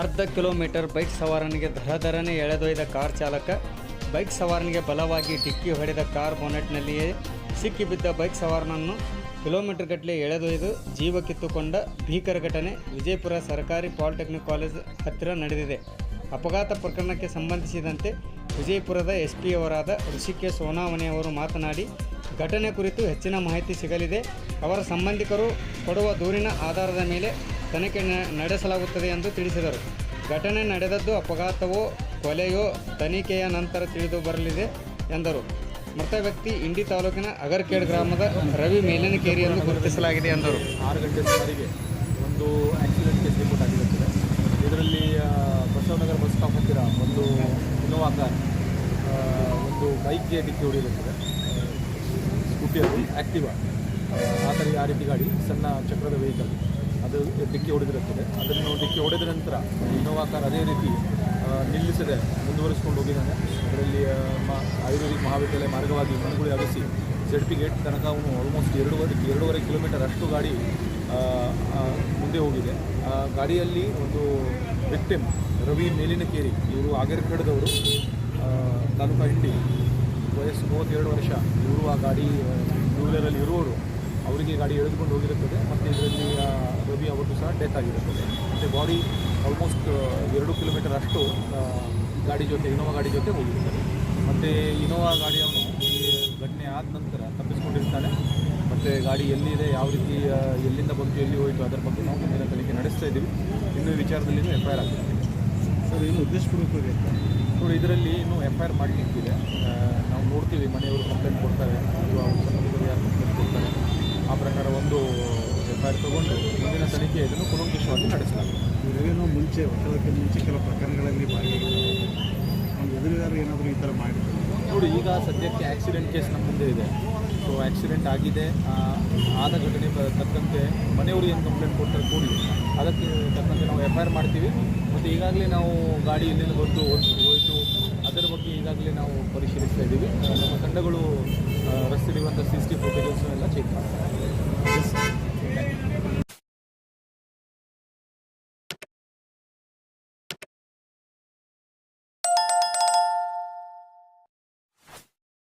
ಅರ್ಧ kilometre bike ಸವಾರನಿಗೆ ದರದರನೆ ಎಳೆದೊಯ್ದ ಕಾರ್ ಚಾಲಕ. ಬೈಕ್ ಸವಾರನಿಗೆ ಬಲವಾಗಿ ಡಿಕ್ಕಿ ಹೊಡೆದ ಕಾರ್ ಬೋನೆಟ್ನಲ್ಲಿಯೇ ಸಿಕ್ಕಿಬಿದ್ದ ಬೈಕ್ ಸವಾರನನ್ನು ಕಿಲೋಮೀಟರ್ ಗಟ್ಟಲೆ ಎಳೆದೊಯ್ದು ಜೀವ ಕಿತ್ತುಕೊಂಡ ಭೀಕರ ಘಟನೆ ವಿಜಯಪುರ ಸರ್ಕಾರಿ ಪಾಲಿಟೆಕ್ನಿಕ್ ಕಾಲೇಜ್ ಹತ್ತಿರ ನಡೆದಿದೆ. ಅಪಘಾತ ಪ್ರಕರಣಕ್ಕೆ ಸಂಬಂಧಿಸಿದಂತೆ ವಿಜಯಪುರದ ಎಸ್ ಪಿಯವರಾದ ಋಷಿಕೇಶ್ ಸೋನಾವಣೆಯವರು ಮಾತನಾಡಿ, ಘಟನೆ ಕುರಿತು ಹೆಚ್ಚಿನ ಮಾಹಿತಿ ಸಿಗಲಿದೆ. ಅವರ ಸಂಬಂಧಿಕರು ಕೊಡುವ ದೂರಿನ ಆಧಾರದ ಮೇಲೆ ತನಿಖೆ ನಡೆಸಲಾಗುತ್ತದೆ ಎಂದು ತಿಳಿಸಿದರು. ಘಟನೆ ನಡೆದದ್ದು ಅಪಘಾತವೋ ಕೊಲೆಯೋ ತನಿಖೆಯ ನಂತರ ತಿಳಿದು ಬರಲಿದೆ ಎಂದರು. ಮೃತ ವ್ಯಕ್ತಿ ಇಂಡಿ ತಾಲೂಕಿನ ಅಗರ್ಕೇಡ್ ಗ್ರಾಮದ ರವಿ ಮೇಲಿನಕೇರಿ ಎಂದು ಗುರುತಿಸಲಾಗಿದೆ ಎಂದರು. ಆರು ಗಂಟೆ ಸುಮಾರಿಗೆ ಒಂದು ಆಕ್ಸಿಡೆಂಟ್ ಕೇಸ್ ರಿಪೋರ್ಟ್ ಆಗಿರುತ್ತದೆ. ಇದರಲ್ಲಿ ಬಸವನಗರ ಬಸ್ ಸ್ಟಾಪ್ ಹತ್ತಿರ ಒಂದು ಇನೋವಾ ಕಾರ್ ಒಂದು ಬೈಕ್ಗೆ ಡಿಕ್ಕಿ ಹೊಡಿರುತ್ತದೆ ಸ್ಕೂಟಿಯಲ್ಲಿ ಆ್ಯಕ್ಟಿವಾ ಆ ಥರ ಆ ರೀತಿ ಗಾಡಿ ಸಣ್ಣ ಚಕ್ರದ ವೆಹಿಕಲ್ ಅದು ಡಿಕ್ಕಿ ಹೊಡೆದಿರುತ್ತದೆ. ಅದನ್ನು ಡಿಕ್ಕಿ ಹೊಡೆದ ನಂತರ ಇನೋವಾ ಕಾರ್ ಅದೇ ರೀತಿ ನಿಲ್ಲಿಸದೆ ಮುಂದುವರಿಸ್ಕೊಂಡು ಹೋಗಿದ್ದಾನೆ. ಅದರಲ್ಲಿ ಆಯುರ್ವೇದಿಕ್ ಮಹಾವಿದ್ಯಾಲಯ ಮಾರ್ಗವಾಗಿ ಮನಗುಳಿ ಅಗಸಿ ಜೆಡ್ ಪಿ ಗೇಟ್ ತನಕ ಅವನು ಆಲ್ಮೋಸ್ಟ್ ಎರಡೂವರೆ ಎರಡೂವರೆ ಕಿಲೋಮೀಟರ್ ಅಷ್ಟು ಗಾಡಿ ಮುಂದೆ ಹೋಗಿದೆ. ಆ, ಗಾಡಿಯಲ್ಲಿ ಒಂದು ವಿಕ್ಟಿಮ್ ರವಿ ಮೇಲಿನಕೇರಿ, ಇವರು ಆಗೇರ್ಕಡದವರು ತಾಲೂಕಾ ಹಿಂಡಿ, ವಯಸ್ಸು ಮೂವತ್ತೆರಡು ವರ್ಷ. ಇವರು ಆ ಗಾಡಿ ಟೂ ವೀಲರಲ್ಲಿ ಇರುವವರು. ಅವರಿಗೆ ಗಾಡಿ ಎಳೆದುಕೊಂಡು ಹೋಗಿರುತ್ತದೆ ಮತ್ತು ಇದರಲ್ಲಿ ರವಿ ಅವರು ಸಹ ಡೆತ್ ಆಗಿರುತ್ತದೆ. ಮತ್ತು ಬಾಡಿ ಆಲ್ಮೋಸ್ಟ್ ಎರಡು ಕಿಲೋಮೀಟರ್ ಅಷ್ಟು ಗಾಡಿ ಜೊತೆ ಇನೋವಾ ಗಾಡಿ ಜೊತೆ ಹೋಗಿರ್ತಾರೆ ಮತ್ತು ಇನೋವಾ ಗಾಡಿಯವನು ಈ ಘಟನೆ ಆದ ನಂತರ ತಪ್ಪಿಸ್ಕೊಂಡಿರ್ತಾನೆ. ಮತ್ತು ಗಾಡಿ ಎಲ್ಲಿದೆ ಯಾವ ರೀತಿ ಎಲ್ಲಿಂದ ಬಂತು ಎಲ್ಲಿ ಹೋಯಿತು ಅದರ ಬಗ್ಗೆ ನಾವು ಮುಂದಿನ ತನಿಖೆ ನಡೆಸ್ತಾ ಇದ್ದೀವಿ. ಇನ್ನೂ ವಿಚಾರದಲ್ಲಿ ಎಫ್ ಐ ಆರ್ ಆಗಿದೆ ಸರ್ ಏನು ಉದ್ದೇಶಪೂರ್ವಕವಾಗಿ ನೋಡಿ ಇದರಲ್ಲಿ ಇನ್ನೂ ಎಫ್ ಐ ಆರ್ ಮಾಡಲಿಕ್ಕಿದೆ ನಾವು ನೋಡ್ತೀವಿ ಮನೆಯವರು ಕಂಪ್ಲೇಂಟ್ ಕೊಡ್ತಾರೆ ಅಥವಾ ಅವ್ರ ಸಂಬಂಧಿಕರು ಯಾರು ಕಂಪ್ಲೇಂಟ್ ಕೊಡ್ತಾರೆ ಆ ಪ್ರಕಾರ ಒಂದು ಎಫ್ ಐ ಆರ್ ತೊಗೊಂಡು ಮುಂದಿನ ತನಿಖೆ ಇದನ್ನು ಕುಲಂಕುಷವಾಗಿ ನಡೆಸಲಾಗಿದೆ. ಇವೇನೋ ಮುಂಚೆ ಒತ್ತಡಕ್ಕೆ ಮುಂಚೆ ಕೆಲವು ಪ್ರಕರಣಗಳಲ್ಲಿ ಭಾಗಿಯಾಗಿದ್ದಾರೆ ನಮ್ಮ ಎದುರುಗಾರರು ಏನಾದರೂ ಈ ಥರ ಮಾಡಿದ್ರು? ನೋಡಿ ಈಗ ಸದ್ಯಕ್ಕೆ ಆಕ್ಸಿಡೆಂಟ್ ಕೇಸ್ ನಮ್ಮ ಮುಂದೆ ಇದೆ. ಸೊ ಆಕ್ಸಿಡೆಂಟ್ ಆಗಿದೆ. ಆದ ಘಟನೆ ತಕ್ಕಂತೆ ಮನೆಯವರು ಏನು ಕಂಪ್ಲೇಂಟ್ ಕೊಡ್ತಾರೆ ಕೂಡಲಿ. ಅದಕ್ಕೆ ತಕ್ಕಂತೆ ನಾವು ಎಫ್ ಐ ಆರ್ ಮಾಡ್ತೀವಿ. ಮತ್ತು ಈಗಾಗಲೇ ನಾವು ಗಾಡಿ ಇಲ್ಲಿಂದ ಬಂದು ಹೋಯಿತು. ಅದರ ಬಗ್ಗೆ ಈಗಾಗಲೇ ನಾವು ಪರಿಶೀಲಿಸ್ತಾ ಇದ್ದೀವಿ. ನಮ್ಮ ತಂಡಗಳು ರಸ್ತೆಯಲ್ಲಿರುವಂಥ ಸಿ ಸಿ ಟಿ ಫುಟೇಜಸ್ ಎಲ್ಲ ಚೆಕ್ ಮಾಡ್ತಾರೆ.